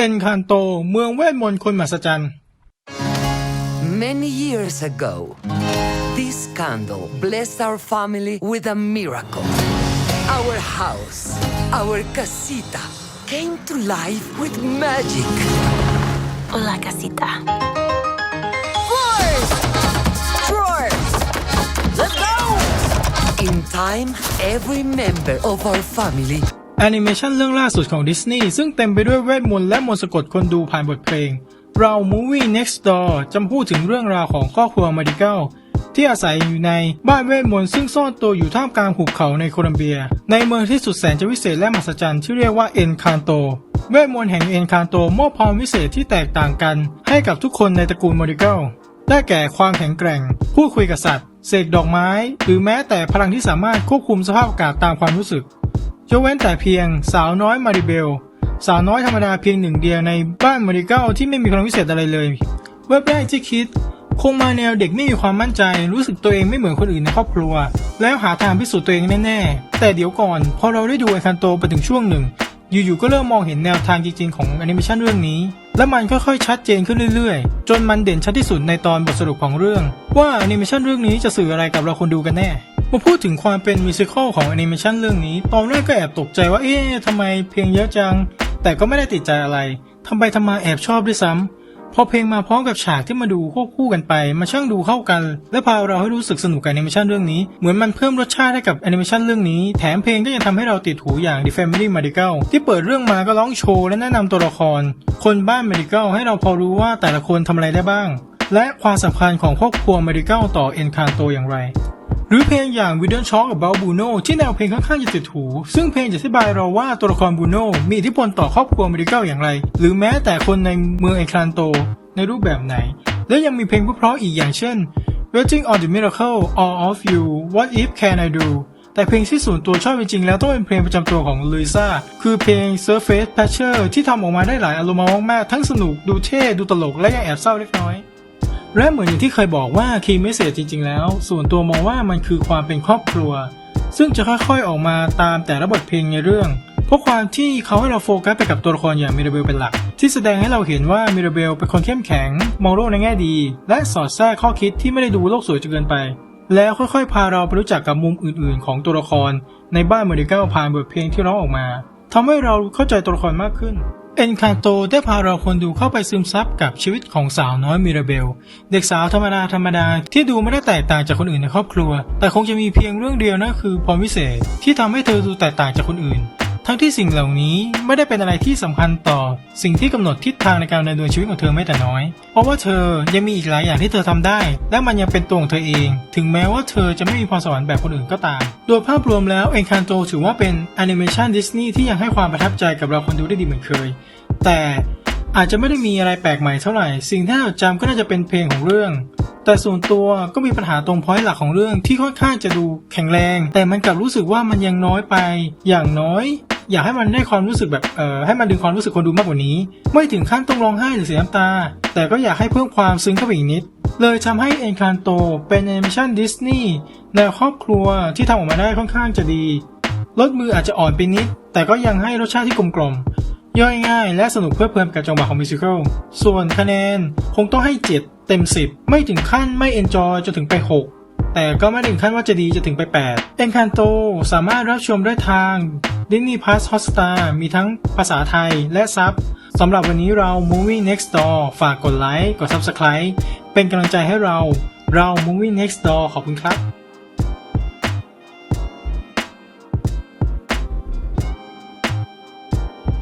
เอ็นคานโต เมืองเวทมนต์คนมหัศจรรย์ Many years ago, this candle blessed our family with a miracle. Our house, our casita, came to life with magic. Hola, casita. Floors! Drawers! Let's go! In time, every member of our family แอนิเมชันเรื่องล่าสุดของดิสนีย์ซึ่งเต็มไปด้วยเวทมนต์และมนต์สะกดคนดูผ่านบทเพลง เรา Movie Next Door จำพูดถึงเรื่องราวของครอบครัวมาดิเกลที่อาศัยอยู่ในบ้านเวทมนต์ซึ่งซ่อนตัวอยู่ท่ามกลางหุบเขาในโคลัมเบีย ในเมืองที่สุดแสนจะวิเศษและมหัศจรรย์ที่เรียกว่าเอ็นคานโตเวทมนต์แห่งเอ็นคานโตมอบพรวิเศษที่แตกต่างกัน ให้กับทุกคนในตระกูลมาดิเกลได้แก่ความแข็งแกร่ง พูดคุยกับสัตว์เสกดอกไม้ หรือแม้แต่พลังที่สามารถควบคุมสภาพอากาศตามความรู้สึก ยกเว้นแต่เพียงสาวน้อยมาริเบล สาวน้อยธรรมดาเพียงหนึ่งเดียวในบ้านมาริเกลที่ไม่มีพลังพิเศษอะไรเลย เว็บแรกที่คิด คงมาแนวเด็กไม่มีความมั่นใจ รู้สึกตัวเองไม่เหมือนคนอื่นในครอบครัว แล้วหาทางพิสูจน์ตัวเองแน่ๆ แต่เดี๋ยวก่อน พอเราได้ดูไอคันโตไปถึงช่วงหนึ่ง อยู่ๆก็เริ่มมองเห็นแนวทางจริงๆของแอนิเมชันเรื่องนี้และมันค่อยๆ ชัดเจนขึ้นเรื่อยๆ จนมันเด่นชัดที่สุดในตอนบทสรุปของเรื่อง ว่าแอนิเมชันเรื่องนี้จะสื่ออะไรกับเราคนดูกันแน่ มาพูดถึงความเป็นมิวสิควลของแอนิเมชันเรื่องนี้ ตอนแรกก็แอบตกใจว่าเอ๊ะทำไมเพลงเยอะจัง แต่ก็ไม่ได้ติดใจอะไรทำไปทำมาแอบชอบด้วยซ้ำพอเพลงมาพร้อมกับฉากที่มาดูควบคู่กันไป มาช่างดูเข้ากัน และพาเราให้รู้สึกสนุกกับแอนิเมชันเรื่องนี้ เหมือนมันเพิ่มรสชาติให้กับแอนิเมชันเรื่องนี้ แถมเพลงก็ยังทำให้เราติดหูอย่าง The Family Medical ที่เปิดเรื่องมาก็ร้องโชว์และแนะนำตัวละคร คนบ้าน Medical ให้เราพอรู้ว่าแต่ละคนทำอะไรได้บ้างและความสำคัญของครอบครัว Medical ต่อ Encanto อย่างไร หรือเพลงอย่าง We Don't Talk About Bruno ที่แนวเพลงค่อนข้างจะติดหู ซึ่งเพลงจะอธิบายเราว่าตัวละครบูโน่มีอิทธิพลต่อครอบครัวเมดิเกลอย่างไร หรือแม้แต่คนในเมืองเอคลานโต ในรูปแบบไหน และยังมีเพลงเพราะๆอีกอย่างเช่น Waiting on the Miracle All of You What If Can I Do แต่เพลงที่ส่วนตัวชอบจริงๆแล้วต้องเป็นเพลงประจำตัวของลุยซ่าคือเพลง Surface Patcher ที่ทำออกมาได้หลายอารมณ์มากๆทั้งสนุกดูเท่ดูตลกและยังแอบเศร้าเล็กน้อย และเหมือนอย่างที่เคยบอกว่าคีย์เมสเซจจริง ๆ แล้ว ส่วนตัวมองว่ามันคือความเป็นครอบครัว ซึ่งจะค่อยๆออกมาตามแต่ละบทเพลงในเรื่อง เพราะความที่เขาให้เราโฟกัสไปกับตัวละครอย่างมิราเบลเป็นหลัก ที่แสดงให้เราเห็นว่ามิราเบลเป็นคนเข้มแข็ง มองโลกในแง่ดี และสอดแทรกข้อคิดที่ไม่ได้ดูโลกสวยจนเกินไป แล้วค่อยๆ พาเราไปรู้จักกับมุมอื่นๆ ของตัวละคร ในบ้านเมดิเกลผ่านบทเพลงที่ร้องออกมาทำให้เราเข้าใจตัวละครมากขึ้น เอ็นคาโตได้พาเราคนดูเข้าไปซึมซับกับชีวิตของสาวน้อยมิราเบล เด็กสาวธรรมดาธรรมดาที่ดูไม่ได้แตกต่างจากคนอื่นในครอบครัว แต่คงจะมีเพียงเรื่องเดียวนั่นคือพรวิเศษที่ทำให้เธอดูแตกต่างจากคนอื่น ทั้งที่สิ่งเหล่านี้ไม่ได้เป็นอะไรที่สำคัญต่อ สิ่งที่กำหนดทิศทางในการดำเนินชีวิตของเธอไม่แต่น้อย เพราะว่าเธอยังมีอีกหลายอย่างที่เธอทำได้ และมันยังเป็นตัวของเธอเอง ถึงแม้ว่าเธอจะไม่มีพรสวรรค์แบบคนอื่นก็ตาม โดยภาพรวมแล้วเอ็นคานโตถือว่าเป็นแอนิเมชันดิสนีย์ที่ยังให้ความประทับใจกับเราคนดูได้ดีเหมือนเคย แต่อาจจะไม่ได้มีอะไรแปลกใหม่เท่าไหร่ สิ่งที่เราจำก็น่าจะเป็นเพลงของเรื่อง แต่ส่วนตัวก็มีปัญหาตรงพอยต์หลักของเรื่องที่ค่อนข้างจะดูแข็งแรง แต่มันกลับรู้สึกว่ามันยังน้อยไป อย่างน้อย อยากให้มันได้ความรู้สึกแบบเอ่อให้มันดึงความรู้สึกคนดูมากกว่านี้ ไม่ถึงขั้นต้องร้องไห้หรือเสียน้ำตา แต่ก็อยากให้เพิ่มความซึ้งเข้าไปอีกนิด เลยทำให้เอ็นคานโตเป็นแอนิเมชันดิสนีย์แนวครอบครัวที่ทำออกมาได้ค่อนข้างจะดีรสมืออาจจะอ่อนไปนิด แต่ก็ยังให้รสชาติที่กลมกล่อมย่อยง่ายและสนุกเพลิดเพลินกับจังหวะของมิวสิควลส่วนคะแนนคงต้องให้ 7 เต็ม 10 ไม่ถึงขั้นไม่เอนจอยจนถึงไป 6 แต่ก็ไม่ถึงขั้นว่าจะดีจะถึงไป 8 เอ็นคันโตสามารถรับชมได้ทาง Disney Plus Hotstar มีทั้งภาษาไทยและซับสำหรับวันนี้เรา Movie Next Door ฝากกดไลค์ กด Subscribe เป็นกำลังใจให้เรา เรา Movie Next Door ขอบคุณครับ